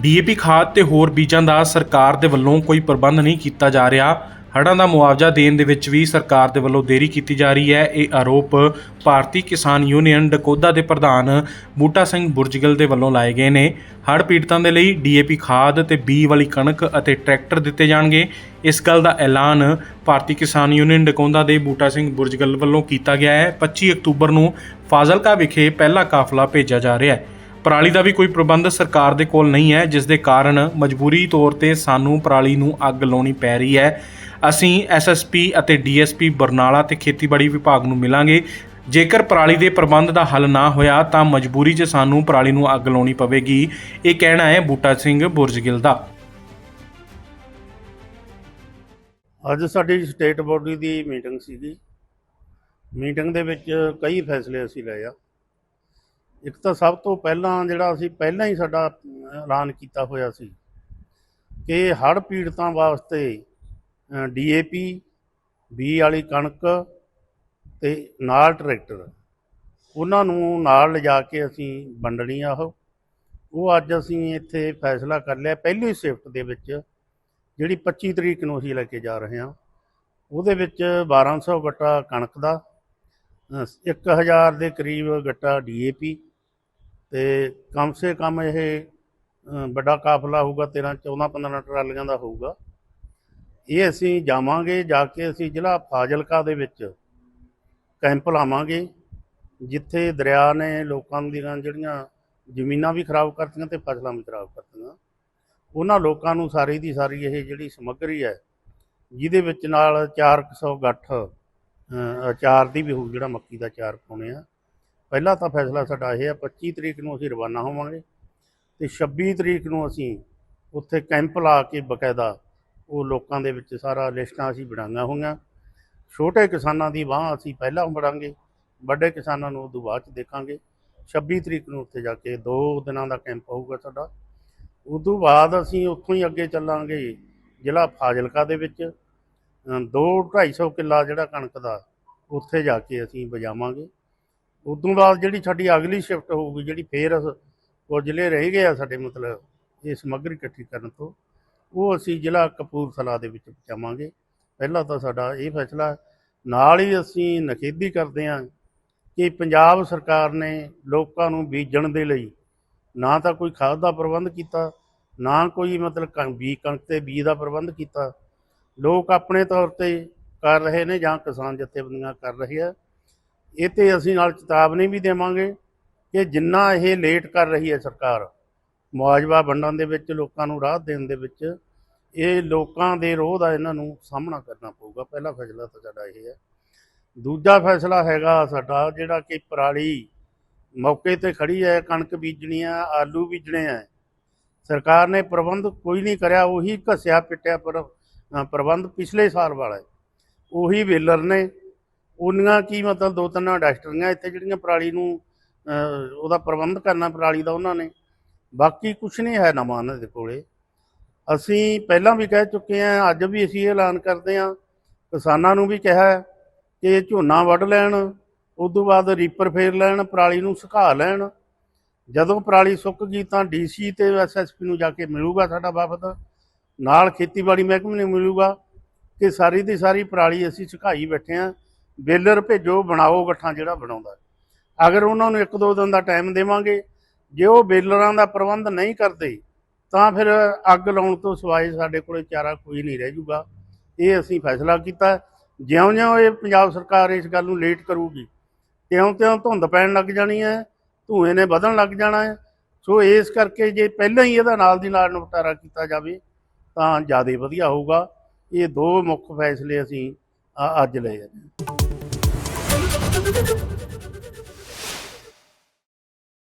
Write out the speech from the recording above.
DAP ਖਾਦ ਤੇ ਹੋਰ ਬੀਜਾਂ ਦਾ ਸਰਕਾਰ ਦੇ ਵੱਲੋਂ ਕੋਈ ਪ੍ਰਬੰਧ ਨਹੀਂ ਕੀਤਾ ਜਾ ਰਿਹਾ। ਹੜ੍ਹਾਂ ਦਾ ਮੁਆਵਜ਼ਾ ਦੇਣ ਦੇ ਵਿੱਚ ਵੀ ਸਰਕਾਰ ਦੇ ਵੱਲੋਂ ਦੇਰੀ ਕੀਤੀ ਜਾ ਰਹੀ ਹੈ। ਇਹ ਆਰੋਪ ਭਾਰਤੀ ਕਿਸਾਨ ਯੂਨੀਅਨ ਡਕੋਦਾ ਦੇ ਪ੍ਰਧਾਨ ਬੂਟਾ ਸਿੰਘ ਬੁਰਜਗਲ ਦੇ ਵੱਲੋਂ ਲਾਏ ਗਏ ਨੇ। ਹੜ੍ਹ ਪੀੜਤਾਂ ਦੇ ਲਈ ਡੀਏਪੀ ਖਾਦ ਤੇ ਬੀ ਵਾਲੀ ਕਣਕ ਅਤੇ ਟਰੈਕਟਰ ਦਿੱਤੇ ਜਾਣਗੇ। ਇਸ ਗੱਲ ਦਾ ਐਲਾਨ ਭਾਰਤੀ ਕਿਸਾਨ ਯੂਨੀਅਨ ਡਕੋਦਾ ਦੇ ਬੂਟਾ ਸਿੰਘ ਬੁਰਜਗਲ ਵੱਲੋਂ ਕੀਤਾ ਗਿਆ ਹੈ। 25 ਅਕਤੂਬਰ ਨੂੰ ਫਾਜ਼ਿਲਕਾ ਵਿਖੇ ਪਹਿਲਾ ਕਾਫਲਾ ਭੇਜਿਆ ਜਾ ਰਿਹਾ ਹੈ। ਪਰਾਲੀ ਦਾ ਵੀ ਕੋਈ ਪ੍ਰਬੰਧ ਸਰਕਾਰ ਦੇ ਕੋਲ ਨਹੀਂ ਹੈ, ਜਿਸ ਦੇ ਕਾਰਨ ਮਜਬੂਰੀ ਤੌਰ ਤੇ ਸਾਨੂੰ ਪਰਾਲੀ ਨੂੰ ਅੱਗ ਲਾਉਣੀ ਪੈ ਰਹੀ ਹੈ। ਅਸੀਂ ਐਸਐਸਪੀ ਅਤੇ ਡੀਐਸਪੀ ਬਰਨਾਲਾ ਤੇ ਖੇਤੀਬਾੜੀ ਵਿਭਾਗ ਨੂੰ ਮਿਲਾਂਗੇ। ਜੇਕਰ ਪਰਾਲੀ ਦੇ ਪ੍ਰਬੰਧ ਦਾ ਹੱਲ ਨਾ ਹੋਇਆ, ਤਾਂ ਮਜਬੂਰੀ 'ਚ ਸਾਨੂੰ ਪਰਾਲੀ ਨੂੰ ਅੱਗ ਲਾਉਣੀ ਪਵੇਗੀ। ਇਹ ਕਹਿਣਾ ਹੈ ਬੂਟਾ ਸਿੰਘ ਬੁਰਜਗਿਲ ਦਾ। ਅੱਜ ਸਾਡੀ ਸਟੇਟ ਬੋਡੀ ਦੀ ਮੀਟਿੰਗ ਸੀਗੀ। ਮੀਟਿੰਗ ਦੇ ਵਿੱਚ ਕਈ ਫੈਸਲੇ ਅਸੀਂ ਲਏ ਆ। ਇੱਕ ਤਾਂ ਸਭ ਤੋਂ ਪਹਿਲਾਂ ਜਿਹੜਾ ਅਸੀਂ ਪਹਿਲਾਂ ਹੀ ਸਾਡਾ ਐਲਾਨ ਕੀਤਾ ਹੋਇਆ ਸੀ ਕਿ ਹੜ੍ਹ ਪੀੜਤਾਂ ਵਾਸਤੇ ਡੀਏਪੀ ਬੀ ਵਾਲੀ ਕਣਕ ਤੇ ਨਾਲ ਟਰੈਕਟਰ ਉਹਨਾਂ ਨੂੰ ਨਾਲ ਲਿਜਾ ਕੇ ਅਸੀਂ ਵੰਡਣੀ ਆ ਉਹ। ਉਹ ਅੱਜ ਅਸੀਂ ਇੱਥੇ ਫੈਸਲਾ ਕਰ ਲਿਆ ਪਹਿਲੀ ਸ਼ਿਫਟ ਦੇ ਵਿੱਚ ਜਿਹੜੀ 25 ਤਰੀਕ ਨੂੰ ਅਸੀਂ ਲੈ ਕੇ ਜਾ ਰਹੇ ਹਾਂ ਉਹਦੇ ਵਿੱਚ 1200 ਗੱਟਾ ਕਣਕ ਦਾ ਅ, 1000 ਦੇ ਕਰੀਬ ਗੱਟਾ ਡੀਏਪੀ ਤੇ ਕਮ ਸੇ ਕਮ ਇਹ ਵੱਡਾ ਕਾਫਲਾ ਹੋਊਗਾ 13 14 15 ਟਰਾਲੀਆਂ ਦਾ ਹੋਊਗਾ। ਇਹ ਅਸੀਂ ਜਾਵਾਂਗੇ, ਜਾ ਕੇ ਅਸੀਂ ਜ਼ਿਲ੍ਹਾ ਫਾਜ਼ਿਲਕਾ ਦੇ ਵਿੱਚ ਕੈਂਪ ਲਾਵਾਂਗੇ, ਜਿੱਥੇ ਦਰਿਆ ਨੇ ਲੋਕਾਂ ਦੀਆਂ ਜਿਹੜੀਆਂ ਜ਼ਮੀਨਾਂ ਵੀ ਖਰਾਬ ਕਰਤੀਆਂ ਤੇ ਫਸਲਾਂ ਵੀ ਖਰਾਬ ਕਰਤੀਆਂ। ਉਹਨਾਂ ਲੋਕਾਂ ਨੂੰ ਸਾਰੀ ਦੀ ਸਾਰੀ ਇਹ ਜਿਹੜੀ ਸਮੱਗਰੀ ਹੈ, ਜਿਹਦੇ ਵਿੱਚ ਨਾਲ 400 ਗੱਠ ਅਚਾਰ ਦੀ ਵੀ ਹੋਊ, ਜਿਹੜਾ ਮੱਕੀ ਦਾ ਅਚਾਰ ਪਾਉਣੇ ਆ। ਪਹਿਲਾ ਤਾਂ ਫੈਸਲਾ ਸਾਡਾ ਇਹ ਹੈ 25 ਤਰੀਕ ਨੂੰ ਅਸੀਂ ਰਵਾਨਾ ਹੋਵਾਂਗੇ ਤੇ 26 ਤਰੀਕ ਨੂੰ ਅਸੀਂ ਉੱਥੇ ਕੈਂਪ ਲਾ ਕੇ ਬਕਾਇਦਾ ਉਹ ਲੋਕਾਂ ਦੇ ਵਿੱਚ ਸਾਰਾ ਲਿਸਟਾਂ ਅਸੀਂ ਬਣਾਈਆਂ ਹੋਈਆਂ। ਛੋਟੇ ਕਿਸਾਨਾਂ ਦੀ ਬਾਹ ਅਸੀਂ ਪਹਿਲਾਂ ਫੜਾਂਗੇ ਵੱਡੇ ਕਿਸਾਨਾਂ ਨੂੰ ਉਦੋਂ ਬਾਅਦ ਚ ਦੇਖਾਂਗੇ। 26 ਤਰੀਕ ਨੂੰ ਉੱਥੇ ਜਾ ਕੇ ਦੋ ਦਿਨਾਂ ਦਾ ਕੈਂਪ ਹੋਊਗਾ ਸਾਡਾ। ਉਦੋਂ ਬਾਅਦ ਅਸੀਂ ਉੱਥੋਂ ਹੀ ਅੱਗੇ ਚੱਲਾਂਗੇ ਜ਼ਿਲ੍ਹਾ ਫਾਜ਼ਿਲਕਾ ਦੇ ਵਿੱਚ। ਅ, ਦੋ 250 ਕਿੱਲਾ ਜਿਹੜਾ ਕਣਕ ਦਾ ਉੱਥੇ ਜਾ ਕੇ ਅਸੀਂ ਵਜਾਵਾਂਗੇ ਉਦੋਂ ਬਾਅਦ ਜਿਹੜੀ ਸਾਡੀ ਅਗਲੀ ਸ਼ਿਫਟ ਹੋਊਗੀ, ਜਿਹੜੀ ਫੇਰ ਅਸ- ਉਹ ਜ਼ਿਲ੍ਹੇ ਰਹਿ ਗਏ ਆ ਸਾਡੇ ਮਤਲਬ ਇਹ ਸਮੱਗਰੀ ਇਕੱਠੀ ਕਰਨ ਤੋਂ, ਉਹ ਅਸੀਂ ਜ਼ਿਲ੍ਹਾ ਕਪੂਰਥਲਾ ਦੇ ਵਿੱਚ ਪਹੁੰਚਾਵਾਂਗੇ ਪਹਿਲਾਂ ਤਾਂ ਸਾਡਾ ਇਹ ਫੈਸਲਾ ਨਾਲ ਹੀ ਅਸੀਂ ਨਖੇਦੀ ਕਰਦੇ ਹਾਂ ਕਿ ਪੰਜਾਬ ਸਰਕਾਰ ਨੇ ਲੋਕਾਂ ਨੂੰ ਬੀਜਣ ਦੇ ਲਈ ਨਾ ਤਾਂ ਕੋਈ ਖਾਦ ਦਾ ਪ੍ਰਬੰਧ ਕੀਤਾ, ਨਾ ਕੋਈ ਮਤਲਬ ਕਣ- ਬੀ ਕਣਕ ਤੇ ਬੀਜ ਦਾ ਪ੍ਰਬੰਧ ਕੀਤਾ। ਲੋਕ ਆਪਣੇ ਤੌਰ ਤੇ ਕਰ ਰਹੇ ਨੇ ਜਾਂ ਕਿਸਾਨ ਜਥੇਬੰਦੀਆਂ ਕਰ ਰਹੇ ਆ। ਇਹ ਤੇ ਅਸੀਂ ਨਾਲ ਚੇਤਾਵਨੀ ਵੀ ਦੇਵਾਂਗੇ ਕਿ ਜਿੰਨਾ ਇਹ ਲੇਟ ਕਰ ਰਹੀ ਹੈ ਸਰਕਾਰ, ਮੁਆਵਜ਼ਾ ਵੰਡਣ ਦੇ ਵਿੱਚ, ਲੋਕਾਂ ਨੂੰ ਰਾਹਤ ਦੇਣ ਦੇ ਵਿੱਚ, ਇਹ ਲੋਕਾਂ ਦੇ ਰੋਹ ਦਾ ਇਹਨਾਂ ਨੂੰ ਸਾਹਮਣਾ ਕਰਨਾ ਪਊਗਾ। ਪਹਿਲਾ ਫੈਸਲਾ ਤਾਂ ਸਾਡਾ ਇਹ ਹੈ। ਦੂਜਾ ਫੈਸਲਾ ਹੈਗਾ ਸਾਡਾ, ਜਿਹੜਾ ਕਿ ਪਰਾਲੀ ਮੌਕੇ ਤੇ ਖੜੀ ਹੈ, ਕਣਕ ਬੀਜਣੀ ਆ ਆਲੂ ਬੀਜਣੇ ਆ ਸਰਕਾਰ ਨੇ ਪ੍ਰਬੰਧ ਕੋਈ ਨਹੀਂ ਕਰਿਆ, ਉਹੀ ਘਸਿਆ ਪਿੱਟਿਆ ਪਰ ਪ੍ਰਬੰਧ ਪਿਛਲੇ ਸਾਲ ਵਾਲਾ ਹੈ। ਉਹੀ ਵੇਲਰ ਨੇ ਉਹਨੀਆਂ ਕੀ ਮਤਲਬ ਦੋ ਤਿੰਨ ਇੰਡਸਟਰੀਆਂ ਇੱਥੇ ਜਿਹੜੀਆਂ ਪਰਾਲੀ ਨੂੰ ਉਹਦਾ ਪ੍ਰਬੰਧ ਕਰਨਾ ਪਰਾਲੀ ਦਾ ਉਹਨਾਂ ਨੇ। ਬਾਕੀ ਕੁਝ ਨਹੀਂ ਹੈ ਨਵਾਂ ਉਹਨਾਂ ਦੇ ਕੋਲੇ। ਅਸੀਂ ਪਹਿਲਾਂ ਵੀ ਕਹਿ ਚੁੱਕੇ ਹਾਂ, ਅੱਜ ਵੀ ਅਸੀਂ ਇਹ ਐਲਾਨ ਕਰਦੇ ਹਾਂ। ਕਿਸਾਨਾਂ ਨੂੰ ਵੀ ਕਿਹਾ ਕਿ ਝੋਨਾ ਵੱਢ ਲੈਣ, ਉਸ ਤੋਂ ਬਾਅਦ ਰੀਪਰ ਫੇਰ ਲੈਣ, ਪਰਾਲੀ ਨੂੰ ਸੁਕਾ ਲੈਣ। ਜਦੋਂ ਪਰਾਲੀ ਸੁੱਕ ਗਈ ਤਾਂ ਡੀਸੀ ਤੇ ਐਸਐਸਪੀ ਨੂੰ ਜਾ ਕੇ ਮਿਲੂਗਾ ਸਾਡਾ ਵਫਦ ਨਾਲ ਖੇਤੀਬਾੜੀ ਮਹਿਕਮੇ ਨੂੰ ਮਿਲੂਗਾ ਕਿ ਸਾਰੀ ਦੀ ਸਾਰੀ ਪਰਾਲੀ ਅਸੀਂ ਸੁਕਾਈ ਬੈਠੇ ਆ ਬੇਲਰ ਭੇਜੋ, ਬਣਾਓ ਗੱਠਾਂ ਜਿਹੜਾ ਬਣਾਉਂਦਾ। ਅਗਰ ਉਹਨਾਂ ਨੂੰ ਇੱਕ ਦੋ ਦਿਨ ਦਾ ਟਾਈਮ ਦੇਵਾਂਗੇ, ਜੇ ਉਹ ਬੇਲਰਾਂ ਦਾ ਪ੍ਰਬੰਧ ਨਹੀਂ ਕਰਦੇ, ਤਾਂ ਫਿਰ ਅੱਗ ਲਾਉਣ ਤੋਂ ਸਿਵਾਏ ਸਾਡੇ ਕੋਲੇ ਚਾਰਾ ਕੋਈ ਨਹੀਂ ਰਹਿ ਜੂਗਾ। ਇਹ ਅਸੀਂ ਫੈਸਲਾ ਕੀਤਾ। ਜਿਉਂ-ਜਿਉਂ ਇਹ ਪੰਜਾਬ ਸਰਕਾਰ ਇਸ ਗੱਲ ਨੂੰ ਲੇਟ ਕਰੂਗੀ, ਤਿਉਂ-ਤਿਉਂ ਧੁੰਦ ਪੈਣ ਲੱਗ ਜਾਣੀ ਹੈ, ਧੂਏ ਨੇ ਵਧਣ ਲੱਗ ਜਾਣਾ ਹੈ। ਸੋ ਇਸ ਕਰਕੇ ਜੇ ਪਹਿਲਾਂ ਹੀ ਇਹਦਾ ਨਾਲ ਦੀ ਨਾਲ ਨਿਪਟਾਰਾ ਕੀਤਾ ਜਾਵੇ, ਤਾਂ ਜ਼ਿਆਦਾ ਵਧੀਆ ਹੋਊਗਾ। ਇਹ ਦੋ ਮੁੱਖ ਫੈਸਲੇ ਅਸੀਂ ਅੱਜ ਲਏ ਆ। Thank you.